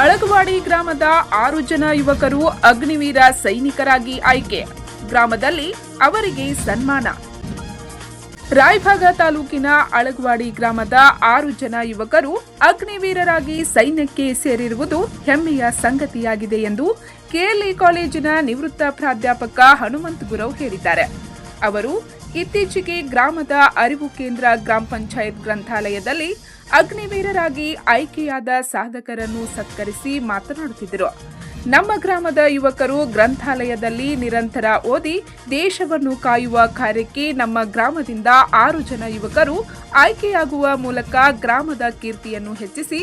ಅಳಗವಾಡಿ ಗ್ರಾಮದ ಆರು ಜನ ಯುವಕರು ಅಗ್ನಿವೀರ ಸೈನಿಕರಾಗಿ ಆಯ್ಕೆ. ಗ್ರಾಮದಲ್ಲಿ ಅವರಿಗೆ ಸನ್ಮಾನ. ರಾಯಭಾಗ ತಾಲೂಕಿನ ಅಳಗವಾಡಿ ಗ್ರಾಮದ ಆರು ಜನ ಯುವಕರು ಅಗ್ನಿವೀರರಾಗಿ ಸೈನ್ಯಕ್ಕೆ ಸೇರಿರುವುದು ಹೆಮ್ಮೆಯ ಸಂಗತಿಯಾಗಿದೆ ಎಂದು ಕೆಎಲ್ಇ ಕಾಲೇಜಿನ ನಿವೃತ್ತ ಪ್ರಾಧ್ಯಾಪಕ ಹನುಮಂತ ಗುರವ್ ಹೇಳಿದ್ದಾರೆ. ಅವರು ಇತ್ತೀಚೆಗೆ ಗ್ರಾಮದ ಅರಿವು ಕೇಂದ್ರ ಗ್ರಾಮ ಪಂಚಾಯತ್ ಗ್ರಂಥಾಲಯದಲ್ಲಿ ಅಗ್ನಿವೀರರಾಗಿ ಆಯ್ಕೆಯಾದ ಸಾಧಕರನ್ನು ಸತ್ಕರಿಸಿ ಮಾತನಾಡುತ್ತಿದ್ದರು. ನಮ್ಮ ಗ್ರಾಮದ ಯುವಕರು ಗ್ರಂಥಾಲಯದಲ್ಲಿ ನಿರಂತರ ಓದಿ ದೇಶವನ್ನು ಕಾಯುವ ಕಾರ್ಯಕ್ಕೆ ನಮ್ಮ ಗ್ರಾಮದಿಂದ ಆರು ಜನ ಯುವಕರು ಆಯ್ಕೆಯಾಗುವ ಮೂಲಕ ಗ್ರಾಮದ ಕೀರ್ತಿಯನ್ನು ಹೆಚ್ಚಿಸಿ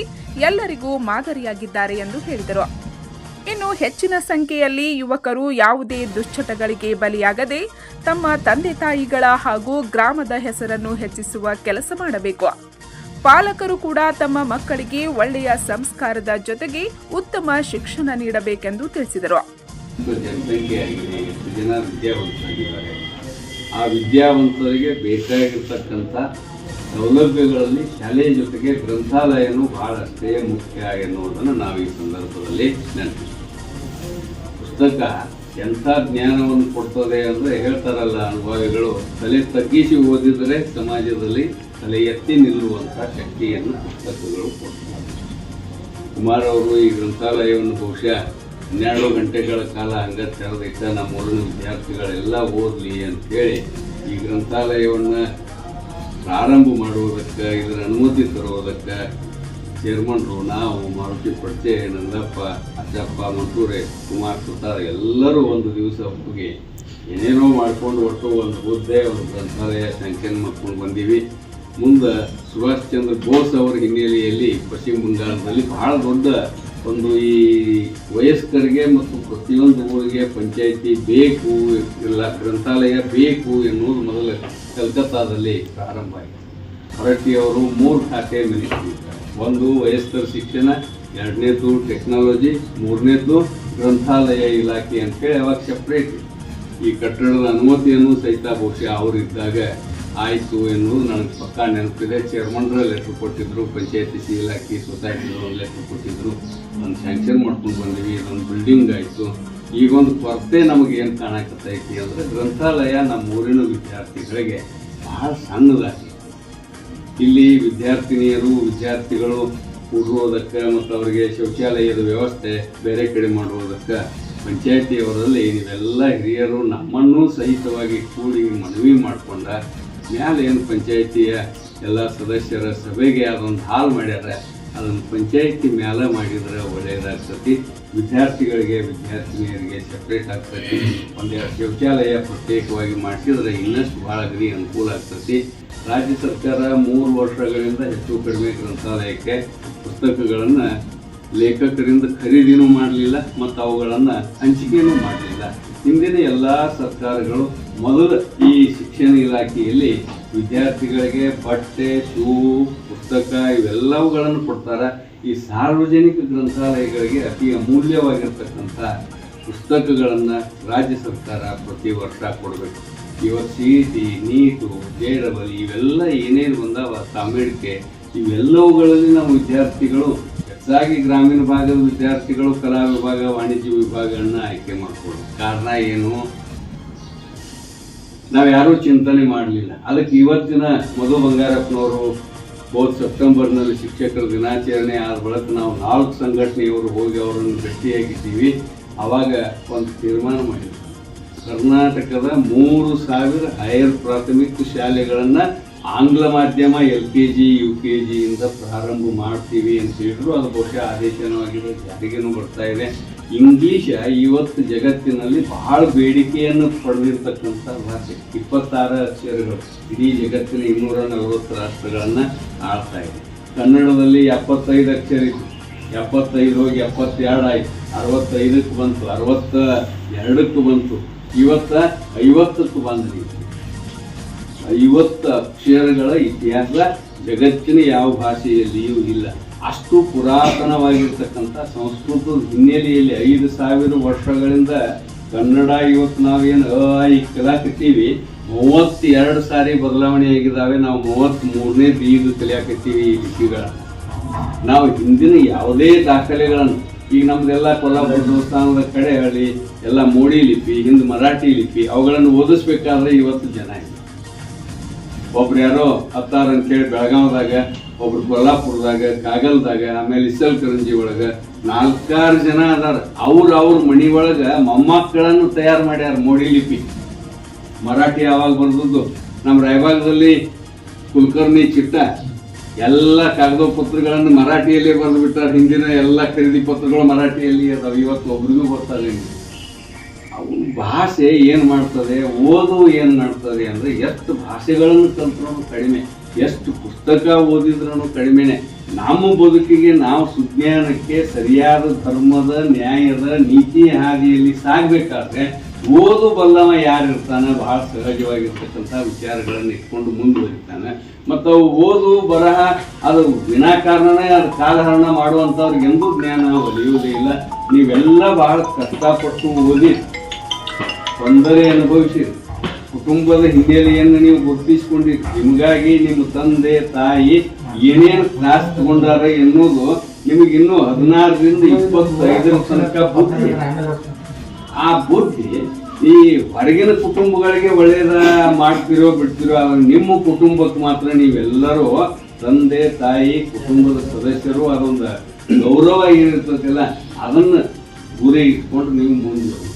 ಎಲ್ಲರಿಗೂ ಮಾದರಿಯಾಗಿದ್ದಾರೆ ಎಂದು ಹೇಳಿದರು. ಇನ್ನು ಹೆಚ್ಚಿನ ಸಂಖ್ಯೆಯಲ್ಲಿ ಯುವಕರು ಯಾವುದೇ ದುಶ್ಚಟಗಳಿಗೆ ಬಲಿಯಾಗದೆ ತಮ್ಮ ತಂದೆ ತಾಯಿಗಳ ಹಾಗೂ ಗ್ರಾಮದ ಹೆಸರನ್ನು ಹೆಚ್ಚಿಸುವ ಕೆಲಸ ಮಾಡಬೇಕು. ಪಾಲಕರು ಕೂಡ ತಮ್ಮ ಮಕ್ಕಳಿಗೆ ಒಳ್ಳೆಯ ಸಂಸ್ಕಾರದ ಜೊತೆಗೆ ಉತ್ತಮ ಶಿಕ್ಷಣ ನೀಡಬೇಕೆಂದು ತಿಳಿಸಿದರು. ಆ ವಿದ್ಯಾವಂತರಿಗೆ ಬೇಕಾಗಿರ್ತಕ್ಕಂಥ ಸೌಲಭ್ಯಗಳಲ್ಲಿ ಶಾಲೆಯ ಜೊತೆಗೆ ಗ್ರಂಥಾಲಯನೂ ಬಹಳಷ್ಟೇ ಮುಖ್ಯ ಎನ್ನುವುದನ್ನು ನಾವು ಈ ಸಂದರ್ಭದಲ್ಲಿ ನೆನಪಿಸ್ತೀವಿ. ಪುಸ್ತಕ ಎಂಥ ಜ್ಞಾನವನ್ನು ಕೊಡ್ತದೆ ಅಂದರೆ ಹೇಳ್ತಾರಲ್ಲ ಅನುಭವಿಗಳು, ತಲೆ ತಗ್ಗಿಸಿ ಓದಿದರೆ ಸಮಾಜದಲ್ಲಿ ತಲೆ ಎತ್ತಿ ನಿಲ್ಲುವಂಥ ಶಕ್ತಿಯನ್ನು ಪುಸ್ತಕಗಳು ಕೊಡ್ತವೆ. ಕುಮಾರ್ ಅವರು ಈ ಗ್ರಂಥಾಲಯವನ್ನು ಬಹುಶಃ ಹನ್ನೆರಡು ಗಂಟೆಗಳ ಕಾಲ ಹಂಗ ತೆರೆದಿಟ್ಟ ನಮ್ಮ ಊರಿನ ವಿದ್ಯಾರ್ಥಿಗಳೆಲ್ಲ ಓದಲಿ ಅಂತೇಳಿ ಈ ಗ್ರಂಥಾಲಯವನ್ನು ಪ್ರಾರಂಭ ಮಾಡುವುದಕ್ಕೆ ಇದರ ಅನುಮತಿ ತರುವುದಕ್ಕೆ ಚೇರ್ಮನ್ರು, ನಾವು ಮಾರುತಿ ಪಡ್ತೆ ನಂದಪ್ಪ, ಅಜ್ಜಪ್ಪ ಮಂಟೂರೆ ಕುಮಾರ್, ಸುತಾರ್, ಎಲ್ಲರೂ ಒಂದು ದಿವಸ ಹೋಗಿ ಏನೇನೋ ಮಾಡ್ಕೊಂಡು ಒಟ್ಟು ಒಂದು ಹುದ್ದೆ ಒಂದು ಗ್ರಂಥಾಲಯ ಸಂಖ್ಯೆನ ಮಾಡ್ಕೊಂಡು ಬಂದೀವಿ. ಮುಂದೆ ಸುಭಾಷ್ ಚಂದ್ರ ಬೋಸ್ ಅವರ ಹಿನ್ನೆಲೆಯಲ್ಲಿ ಪಶ್ಚಿಮ ಬಂಗಾಳದಲ್ಲಿ ಬಹಳ ದೊಡ್ಡ ಒಂದು ಈ ವಯಸ್ಕರಿಗೆ ಮತ್ತು ಪ್ರತಿಯೊಂದು ಊರಿಗೆ ಪಂಚಾಯಿತಿ ಬೇಕು ಇಲ್ಲ ಗ್ರಂಥಾಲಯ ಬೇಕು ಎನ್ನುವುದು ಮೊದಲು ಕಲ್ಕತ್ತಾದಲ್ಲಿ ಪ್ರಾರಂಭ ಆಯಿತು. ಹೊರಟ್ಟಿಯವರು ಮೂರು ಖಾತೆ ಮಿನಿಸ್ಟ್ರಿ ಒಂದು ವಯಸ್ಕರ ಶಿಕ್ಷಣ, ಎರಡನೇದು ಟೆಕ್ನಾಲಜಿ ಮೂರನೇದು ಗ್ರಂಥಾಲಯ ಇಲಾಖೆ ಅಂತೇಳಿ ಅವಾಗ ಸಪ್ರೇಟ್ ಈ ಕಟ್ಟಡದ ಅನುಮತಿಯನ್ನು ಸಹಿತ ಬಹುಶಃ ಅವರಿದ್ದಾಗ ಆಯಿತು ಎನ್ನುವುದು ನನಗೆ ಪಕ್ಕಾ ನೆನಪಿದೆ. ಚೇರ್ಮನ್ರ ಲೆಟ್ರ್ ಕೊಟ್ಟಿದ್ರು, ಪಂಚಾಯತಿ ಸಿ ಇಲಾಖೆ ಒಂದು ಲೆಟ್ರ್ ಕೊಟ್ಟಿದ್ರು. ಒಂದು ಸ್ಯಾಂಕ್ಷನ್ ಮಾಡ್ಕೊಂಡು ಬಂದೀವಿ, ಇದೊಂದು ಬಿಲ್ಡಿಂಗ್ ಆಯಿತು. ಈಗೊಂದು ಕೊರತೆ ನಮಗೆ ಏನು ಕಾಣಕತ್ತೈತಿ ಅಂದರೆ ಗ್ರಂಥಾಲಯ ನಮ್ಮ ಊರಿನ ವಿದ್ಯಾರ್ಥಿಗಳಿಗೆ ಬಹಳ ಸಣ್ಣದಾಗಿ. ಇಲ್ಲಿ ವಿದ್ಯಾರ್ಥಿನಿಯರು, ವಿದ್ಯಾರ್ಥಿಗಳು ಕೂಡುವುದಕ್ಕೆ ಮತ್ತು ಅವರಿಗೆ ಶೌಚಾಲಯದ ವ್ಯವಸ್ಥೆ ಬೇರೆ ಕಡೆ ಮಾಡುವುದಕ್ಕೆ ಪಂಚಾಯತಿಯವರಲ್ಲಿ ನೀವೆಲ್ಲ ಹಿರಿಯರು ನಮ್ಮನ್ನು ಸಹಿತವಾಗಿ ಕೂಡಿ ಮನವಿ ಮಾಡಿಕೊಂಡ ಮ್ಯಾಲೆ ಏನು ಪಂಚಾಯಿತಿಯ ಎಲ್ಲ ಸದಸ್ಯರ ಸಭೆಗೆ ಅದೊಂದು ಹಾಲ್ ಮಾಡ್ಯಾರ ಅದನ್ನು ಪಂಚಾಯಿತಿ ಮ್ಯಾಲೆ ಮಾಡಿದ್ರೆ ಒಳ್ಳೆಯದಾಗ್ತತಿ ವಿದ್ಯಾರ್ಥಿಗಳಿಗೆ, ವಿದ್ಯಾರ್ಥಿನಿಯರಿಗೆ ಸಪ್ರೇಟ್ ಆಗ್ತತಿ. ಒಂದೆರಡು ಶೌಚಾಲಯ ಪ್ರತ್ಯೇಕವಾಗಿ ಮಾಡಿಸಿದ್ರೆ ಇನ್ನಷ್ಟು ಭಾಳ ಗರಿ ಅನುಕೂಲ ಆಗ್ತತಿ. ರಾಜ್ಯ ಸರ್ಕಾರ ಮೂರು ವರ್ಷಗಳಿಂದ ಹೆಚ್ಚು ಕಡಿಮೆ ಗ್ರಂಥಾಲಯಕ್ಕೆ ಪುಸ್ತಕಗಳನ್ನು ಲೇಖಕರಿಂದ ಖರೀದಿನೂ ಮಾಡಲಿಲ್ಲ, ಮತ್ತು ಅವುಗಳನ್ನು ಹಂಚಿಕೆಯೂ ಮಾಡಲಿಲ್ಲ. ಹಿಂದಿನ ಎಲ್ಲ ಸರ್ಕಾರಗಳು ಮೊದಲು ಈ ಶಿಕ್ಷಣ ಇಲಾಖೆಯಲ್ಲಿ ವಿದ್ಯಾರ್ಥಿಗಳಿಗೆ ಬಟ್ಟೆ, ಶೂ, ಪುಸ್ತಕ ಇವೆಲ್ಲವುಗಳನ್ನು ಕೊಡ್ತಾರೆ. ಈ ಸಾರ್ವಜನಿಕ ಗ್ರಂಥಾಲಯಗಳಿಗೆ ಅತಿ ಅಮೂಲ್ಯವಾಗಿರ್ತಕ್ಕಂಥ ಪುಸ್ತಕಗಳನ್ನು ರಾಜ್ಯ ಸರ್ಕಾರ ಪ್ರತಿ ವರ್ಷ ಕೊಡಬೇಕು. ಇವತ್ತು ಸಿ ಟಿ ನೀಟು ಜೆ ಇವೆಲ್ಲ ಏನೇನು ಬಂದಾವ ತಾಂಬೇಡಿಕೆ, ಇವೆಲ್ಲವುಗಳಲ್ಲಿ ನಾವು ವಿದ್ಯಾರ್ಥಿಗಳು ಹೆಚ್ಚಾಗಿ ಗ್ರಾಮೀಣ ಭಾಗದ ವಿದ್ಯಾರ್ಥಿಗಳು ಕಲಾ ವಿಭಾಗ, ವಾಣಿಜ್ಯ ವಿಭಾಗಗಳನ್ನ ಆಯ್ಕೆ ಮಾಡಿಕೊಳ್ಳೋದು ಕಾರಣ ಏನು? ನಾವು ಯಾರೂ ಚಿಂತನೆ ಮಾಡಲಿಲ್ಲ. ಅದಕ್ಕೆ ಇವತ್ತಿನ ಮಧು ಬಂಗಾರಪ್ಪನವರು ಹೋದ ಸೆಪ್ಟೆಂಬರ್ನಲ್ಲಿ ಶಿಕ್ಷಕರ ದಿನಾಚರಣೆ ಆದ ಬಳಿಕ ನಾವು ನಾಲ್ಕು ಸಂಘಟನೆಯವರು ಹೋಗಿ ಅವರನ್ನು ಭೇಟಿಯಾಗಿದ್ದೀವಿ. ಅವಾಗ ಒಂದು ತೀರ್ಮಾನ ಮಾಡಿದ್ವಿ ಕರ್ನಾಟಕದ ಮೂರು ಸಾವಿರ ಹೈಯರ್ ಪ್ರಾಥಮಿಕ ಶಾಲೆಗಳನ್ನು ಆಂಗ್ಲ ಮಾಧ್ಯಮ, L K G, U K ಜಿಯಿಂದ ಪ್ರಾರಂಭ ಮಾಡ್ತೀವಿ ಅಂತ ಹೇಳಿದ್ರು. ಅದು ಬಹುಶಃ ಆದೇಶನವಾಗಿದೆ ಜಾರಿಗೆನೂ ಬರ್ತಾ ಇದೆ. ಇಂಗ್ಲಿಷ್ ಇವತ್ತು ಜಗತ್ತಿನಲ್ಲಿ ಬಹಳ ಬೇಡಿಕೆಯನ್ನು ಪಡೆದಿರ್ತಕ್ಕಂಥ ಭಾಷೆ. ಇಪ್ಪತ್ತಾರು ಅಕ್ಷರಗಳು ಇಡೀ ಜಗತ್ತಿನ ಇನ್ನೂರ ನಲವತ್ತು ರಾಷ್ಟ್ರಗಳನ್ನು ಆಳ್ತಾ ಇದೆ. ಕನ್ನಡದಲ್ಲಿ ಎಪ್ಪತ್ತೈದು ಅಕ್ಷರ ಇತ್ತು. ಎಪ್ಪತ್ತೈದು ಹೋಗಿ ಎಪ್ಪತ್ತೆರಡು ಆಯ್ತು. ಅರವತ್ತೈದಕ್ಕೆ ಬಂತು. ಅರವತ್ತ ಎರಡಕ್ಕೆ ಬಂತು. ಇವತ್ತ ಐವತ್ತಕ್ಕೆ ಬಂದ್ರಿ ಐವತ್ತು ಅಕ್ಷರಗಳ ಇತಿಹಾಸ ಜಗತ್ತಿನ ಯಾವ ಭಾಷೆಯಲ್ಲಿಯೂ ಇಲ್ಲ. ಅಷ್ಟು ಪುರಾತನವಾಗಿರ್ತಕ್ಕಂಥ ಸಂಸ್ಕೃತದ ಹಿನ್ನೆಲೆಯಲ್ಲಿ ಐದು ಸಾವಿರ ವರ್ಷಗಳಿಂದ ಕನ್ನಡ ಇವತ್ತು ನಾವೇನು ಅ ಆ, ಇ ಕಲಿಯಾಕತ್ತೀವಿ ಮೂವತ್ತೆರಡು ಸಾರಿ ಬದಲಾವಣೆ ಆಗಿದ್ದಾವೆ. ನಾವು ಮೂವತ್ತ್ ಮೂರನೇ ಬೀದು ಕಲಿಯಾಕತ್ತೀವಿ ಈ ಲಿಪಿಗಳ. ನಾವು ಹಿಂದಿನ ಯಾವುದೇ ದಾಖಲೆಗಳನ್ನು ಈಗ ನಮ್ದೆಲ್ಲ ಕೊಲ್ಲಾಪುರ ದೇವಸ್ಥಾನದ ಕಡೆ ಹೇಳಿ ಎಲ್ಲ ಮೋಡಿ ಲಿಪಿ ಹಿಂದೆ ಮರಾಠಿ ಲಿಪಿ ಅವುಗಳನ್ನು ಓದಿಸ್ಬೇಕಾದ್ರೆ ಇವತ್ತು ಜನ ಇಲ್ಲ. ಒಬ್ರು ಯಾರೋ ಹತ್ತಾರ ಅಂತೇಳಿ ಬೆಳಗಾವದಾಗ, ಒಬ್ರು ಕೊಲ್ಲಾಪುರದಾಗ, ಕಾಗಲ್ದಾಗ, ಆಮೇಲೆ ಇಸಲ್ ಕರಂಜಿ ಒಳಗ ನಾಲ್ಕಾರು ಜನ ಅದಾರ. ಅವ್ರ ಅವ್ರ ಮನಿ ಒಳಗ ಮೊಮ್ಮಕ್ಕಳನ್ನು ತಯಾರು ಮಾಡ್ಯಾರ ಮೋಡಿ ಲಿಪಿ. ಮರಾಠಿ ಯಾವಾಗ ಬರ್ದದ್ದು ನಮ್ಮ ರಾಯಭಾಗದಲ್ಲಿ ಕುಲಕರ್ಣಿ ಚಿಟ್ಟ. ಎಲ್ಲ ಕಾಗದ ಪತ್ರಗಳನ್ನು ಮರಾಠಿಯಲ್ಲಿ ಬರೆದು ಬಿಟ್ಟಾರ. ಹಿಂದಿನ ಎಲ್ಲ ಖರೀದಿ ಪತ್ರಗಳು ಮರಾಠಿಯಲ್ಲಿ ಅದಾವ. ಇವತ್ತು ಒಬ್ರಿಗೂ ಬರ್ತಾರೆ ಭಾಷೆ ಏನು ಮಾಡ್ತದೆ, ಓದು ಏನು ಮಾಡ್ತದೆ ಅಂದರೆ ಎಷ್ಟು ಭಾಷೆಗಳನ್ನು ಕಲ್ತ್ರೂ ಕಡಿಮೆ, ಎಷ್ಟು ಪುಸ್ತಕ ಓದಿದ್ರೂ ಕಡಿಮೆನೆ. ನಮ್ಮ ಬದುಕಿಗೆ ನಾವು ಸುಜ್ಞಾನಕ್ಕೆ ಸರಿಯಾದ ಧರ್ಮದ, ನ್ಯಾಯದ ನೀತಿ ಹಾದಿಯಲ್ಲಿ ಸಾಗಬೇಕಾದ್ರೆ ಓದು ಬಲ್ಲವ ಯಾರಿರ್ತಾನೆ, ಬಹಳ ಸಹಜವಾಗಿರ್ತಕ್ಕಂಥ ವಿಚಾರಗಳನ್ನು ಇಟ್ಕೊಂಡು ಮುಂದುವರಿತಾನೆ. ಮತ್ತು ಅವು ಓದು, ಬರಹ, ಅದು ವಿನಾಕಾರಣನೇ, ಅದು ಕಾಲಹರಣ ಮಾಡುವಂಥವ್ರಿಗೆ ಎಂದೂ ಜ್ಞಾನ ಒಲಿಯುವುದೇ ಇಲ್ಲ. ನೀವೆಲ್ಲ ಬಹಳ ಕಷ್ಟಪಟ್ಟು ಓದಿ ತೊಂದರೆ ಅನುಭವಿಸಿರಿ ಕುಟುಂಬದ ಹಿನ್ನೆಲೆಯನ್ನು ನೀವು ಗುರುತಿಸಿಕೊಂಡಿರಿ. ನಿಮಗಾಗಿ ನಿಮ್ಮ ತಂದೆ, ತಾಯಿ ಏನೇನು ಕ್ಲಾಸ್ ತಗೊಂಡಾರ ಎನ್ನುವುದು ನಿಮಗೆ ಇನ್ನೂ ಹದಿನಾರರಿಂದ ಇಪ್ಪತ್ತೈದರ ತನಕ ಬುದ್ಧಿ. ಆ ಬುದ್ಧಿ ಈ ಹೊರಗಿನ ಕುಟುಂಬಗಳಿಗೆ ಒಳ್ಳೇದ ಮಾಡ್ತಿರೋ ಬಿಡ್ತಿರೋ ನಿಮ್ಮ ಕುಟುಂಬಕ್ಕೆ ಮಾತ್ರ ನೀವೆಲ್ಲರೂ ತಂದೆ, ತಾಯಿ, ಕುಟುಂಬದ ಸದಸ್ಯರು ಅದೊಂದು ಗೌರವ ಏನಿರ್ತದಲ್ಲ ಅದನ್ನು ಗುರಿ ಇಟ್ಕೊಂಡು ನೀವು ಮುಂದೆ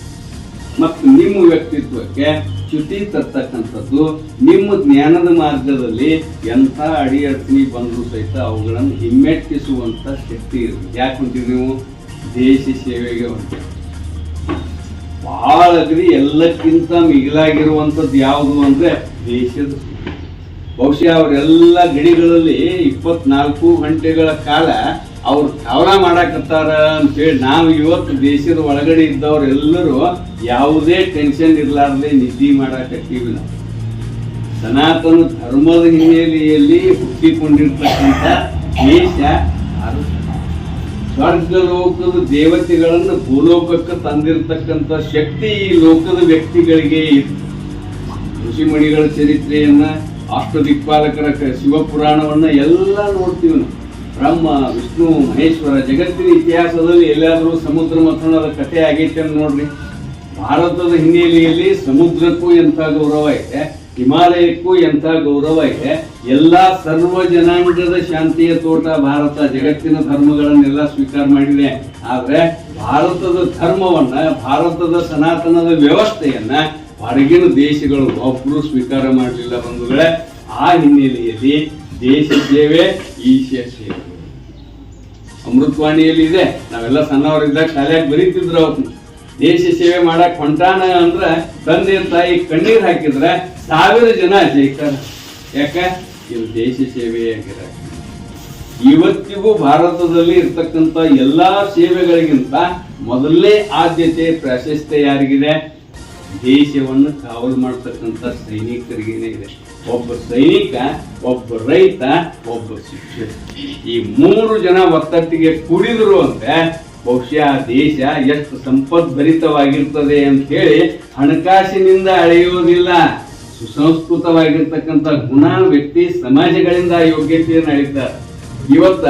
ನಿಮ್ಮ ವ್ಯಕ್ತಿತ್ವಕ್ಕೆ ಚ್ಯುತಿ ತರ್ತಕ್ಕಂಥದ್ದು, ನಿಮ್ಮ ಜ್ಞಾನದ ಮಾರ್ಗದಲ್ಲಿ ಎಂಥ ಅಡಿ ಅಡಚಣೆ ಬಂದರೂ ಸಹಿತ ಅವುಗಳನ್ನು ಹಿಮ್ಮೆಟ್ಟಿಸುವಂಥ ಶಕ್ತಿ ಇರುತ್ತೆ. ಯಾಕೆ ನೀವು? ದೇಶ ಸೇವೆಗೆ ಹೊಂದಿ ಭಾಳ ಅಗ್ರಿ ಎಲ್ಲಕ್ಕಿಂತ ಮಿಗಿಲಾಗಿರುವಂಥದ್ದು ಯಾವುದು ಅಂದ್ರೆ ದೇಶದ. ಬಹುಶಃ ಅವರೆಲ್ಲ ಗಡಿಗಳಲ್ಲಿ ಇಪ್ಪತ್ನಾಲ್ಕು ಗಂಟೆಗಳ ಕಾಲ ಅವ್ರು ಕಾವಲ ಮಾಡಾಕತ್ತಾರ ಅಂತೇಳಿ ನಾವು ಇವತ್ತು ದೇಶದ ಒಳಗಡೆ ಇದ್ದವರೆಲ್ಲರೂ ಯಾವುದೇ ಟೆನ್ಷನ್ ಇರಲಾರ್ದೆ ನಿದ್ದೆ ಮಾಡಾಕತ್ತೀವಿ ನಾವು. ಸನಾತನ ಧರ್ಮದ ಹಿನ್ನೆಲೆಯಲ್ಲಿ ಹುಟ್ಟಿಕೊಂಡಿರ್ತಕ್ಕಂಥ ದೇಶ ಸ್ವರ್ಗ ಲೋಕದ ದೇವತೆಗಳನ್ನು ಭೂಲೋಕಕ್ಕೆ ತಂದಿರತಕ್ಕಂಥ ಶಕ್ತಿ ಈ ಲೋಕದ ವ್ಯಕ್ತಿಗಳಿಗೆ ಇತ್ತು. ಋಷಿಮಣಿಗಳ ಚರಿತ್ರೆಯನ್ನ ಅಷ್ಟ ದಿಕ್ಪಾಲಕರ ಶಿವಪುರಾಣವನ್ನ ಎಲ್ಲ ನೋಡ್ತೀವಿ ನಾವು. ಬ್ರಹ್ಮ, ವಿಷ್ಣು, ಮಹೇಶ್ವರ ಜಗತ್ತಿನ ಇತಿಹಾಸದಲ್ಲಿ ಎಲ್ಲಾದರೂ ಸಮುದ್ರ ಮಥನದ ಕಥೆ ಆಗೈತೆ ಅಂತ ನೋಡ್ರಿ. ಭಾರತದ ಹಿನ್ನೆಲೆಯಲ್ಲಿ ಸಮುದ್ರಕ್ಕೂ ಎಂಥ ಗೌರವ ಇದೆ, ಹಿಮಾಲಯಕ್ಕೂ ಎಂಥ ಗೌರವ ಇದೆ, ಎಲ್ಲ ಸರ್ವ ಜನಾಂಗದ ಶಾಂತಿಯ ತೋಟ ಭಾರತ ಜಗತ್ತಿನ ಧರ್ಮಗಳನ್ನೆಲ್ಲ ಸ್ವೀಕಾರ ಮಾಡಿದೆ. ಆದರೆ ಭಾರತದ ಧರ್ಮವನ್ನ, ಭಾರತದ ಸನಾತನದ ವ್ಯವಸ್ಥೆಯನ್ನ ಹೊರಗಿನ ದೇಶಗಳು ಒಬ್ಬರು ಸ್ವೀಕಾರ ಮಾಡಲಿಲ್ಲ ಬಂಧುಗಳೇ. ಆ ಹಿನ್ನೆಲೆಯಲ್ಲಿ ದೇಶ ಸೇವೆ ಈಶ ಸೇವೆ ಅಮೃತವಾಣಿಯಲ್ಲಿ ಇದೆ. ನಾವೆಲ್ಲ ಸಣ್ಣವರಿದ್ದಾಗ ಶಾಲೆಯಾಗ ಬರೀತಿದ್ರು ಅವತ್ತು ದೇಶ ಸೇವೆ ಮಾಡಕ್ ಹೊಂಟಾನ ಅಂದ್ರೆ ತಂದೆ ತಾಯಿ ಕಣ್ಣೀರ್ ಹಾಕಿದ್ರೆ ಸಾವಿರ ಜನ ಜೈತಾರ. ಯಾಕ? ಇದು ದೇಶ ಸೇವೆಯಾಗಿರ ಇವತ್ತಿಗೂ ಭಾರತದಲ್ಲಿ ಇರ್ತಕ್ಕಂಥ ಎಲ್ಲಾ ಸೇವೆಗಳಿಗಿಂತ ಮೊದಲನೇ ಆದ್ಯತೆ ಪ್ರಾಶಸ್ತ್ಯ ಯಾರಿಗಿದೆ? ದೇಶವನ್ನು ಕಾವಲು ಮಾಡ್ತಕ್ಕಂಥ ಸೈನಿಕರಿಗೇನೆ ಇದೆ. ಒಬ್ಬ ಸೈನಿಕ, ಒಬ್ಬ ರೈತ, ಒಬ್ಬ ಶಿಕ್ಷಕ. ಈ ಮೂರು ಜನ ಒತ್ತಟ್ಟಿಗೆ ಕುಡಿದ್ರು ಅಂದ್ರೆ ಬಹುಶಃ ದೇಶ ಎಷ್ಟು ಸಂಪದ್ಭರಿತವಾಗಿರ್ತದೆ ಅಂತ ಹೇಳಿ ಹಣಕಾಸಿನಿಂದ ಅಳೆಯುವುದಿಲ್ಲ. ಸುಸಂಸ್ಕೃತವಾಗಿರ್ತಕ್ಕಂಥ ಗುಣ ವ್ಯಕ್ತಿ ಸಮಾಜಗಳಿಂದ ಯೋಗ್ಯತೆಯನ್ನು ಅಳಿತಾರೆ ಇವತ್ತ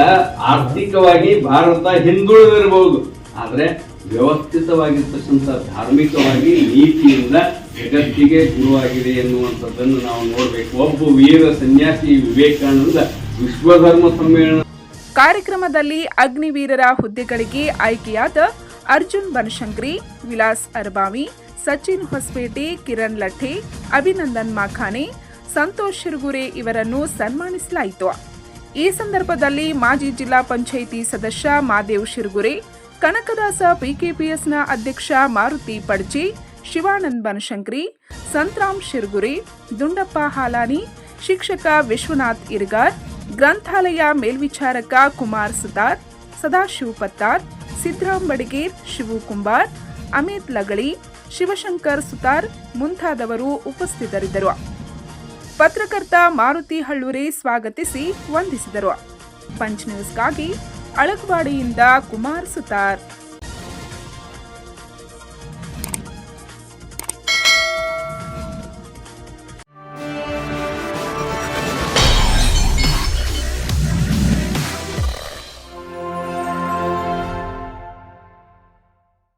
ಆರ್ಥಿಕವಾಗಿ ಭಾರತ ಹಿಂದುಳಿದಿರಬಹುದು. ಆದ್ರೆ ವ್ಯವಸ್ಥಿತವಾಗಿರ್ತಕ್ಕಂಥ ಧಾರ್ಮಿಕವಾಗಿ ನೀತಿಯಿಂದ ಜಗತ್ತಿಗೆ ಗುರುವಾಗಿದೆ ಎನ್ನುವಂಥದ್ದನ್ನು ನಾವು ನೋಡಬೇಕು. ಒಬ್ಬ ವೀರ ಸನ್ಯಾಸಿ ವಿವೇಕಾನಂದ ವಿಶ್ವಧರ್ಮ ಸಮ್ಮೇಳನ ಕಾರ್ಯಕ್ರಮದಲ್ಲಿ ಅಗ್ನಿವೀರರ ಹುದ್ದೆಗಳಿಗೆ ಆಯ್ಕೆಯಾದ ಅರ್ಜುನ್ ಬನಶಂಕರಿ, ವಿಲಾಸ್ ಅರ್ಬಾವಿ, ಸಚಿನ್ ಹೊಸಪೇಟೆ, ಕಿರಣ್ ಲಠೆ, ಅಭಿನಂದನ್ ಮಾಖಾನೆ, ಸಂತೋಷ್ ಶಿರ್ಗುರೆ ಇವರನ್ನು ಸನ್ಮಾನಿಸಲಾಯಿತು. ಈ ಸಂದರ್ಭದಲ್ಲಿ ಮಾಜಿ ಜಿಲ್ಲಾ ಪಂಚಾಯಿತಿ ಸದಸ್ಯ ಮಾದೇವ್ ಶಿರುಗುರೆ ಕನಕದಾಸ ಪಿಕೆಪಿಎಸ್ನ ಅಧ್ಯಕ್ಷ ಮಾರುತಿ ಪಡ್ಜಿ ಶಿವಾನಂದ್ ಬನಶಂಕರಿ, ಸಂತ್ರಾಮ್ ಶಿರ್ಗುರಿ, ದುಂಡಪ್ಪ ಹಾಲಾನಿ, ಶಿಕ್ಷಕ ವಿಶ್ವನಾಥ್ ಇರ್ಗಾರ್, ಗ್ರಂಥಾಲಯ ಮೇಲ್ವಿಚಾರಕ ಕುಮಾರ್ ಸುತಾರ್, ಸದಾಶಿವ್ ಪತ್ತಾರ್, ಸಿದ್ದರಾಮ್ ಬಡಿಗೇರ್, ಶಿವು ಕುಂಬಾರ್, ಅಮಿತ್ ಲಗಳಿ, ಶಿವಶಂಕರ್ ಸುತಾರ್ ಮುಂತಾದವರು ಉಪಸ್ಥಿತರಿದ್ದರು. ಪತ್ರಕರ್ತ ಮಾರುತಿ ಹಳ್ಳೂರಿ ಸ್ವಾಗತಿಸಿ ವಂದಿಸಿದರು. ಪಂಚ್ ನ್ಯೂಸ್ಗಾಗಿ ಅಳಗವಾಡಿಯಿಂದ ಕುಮಾರ್ ಸುತಾರ್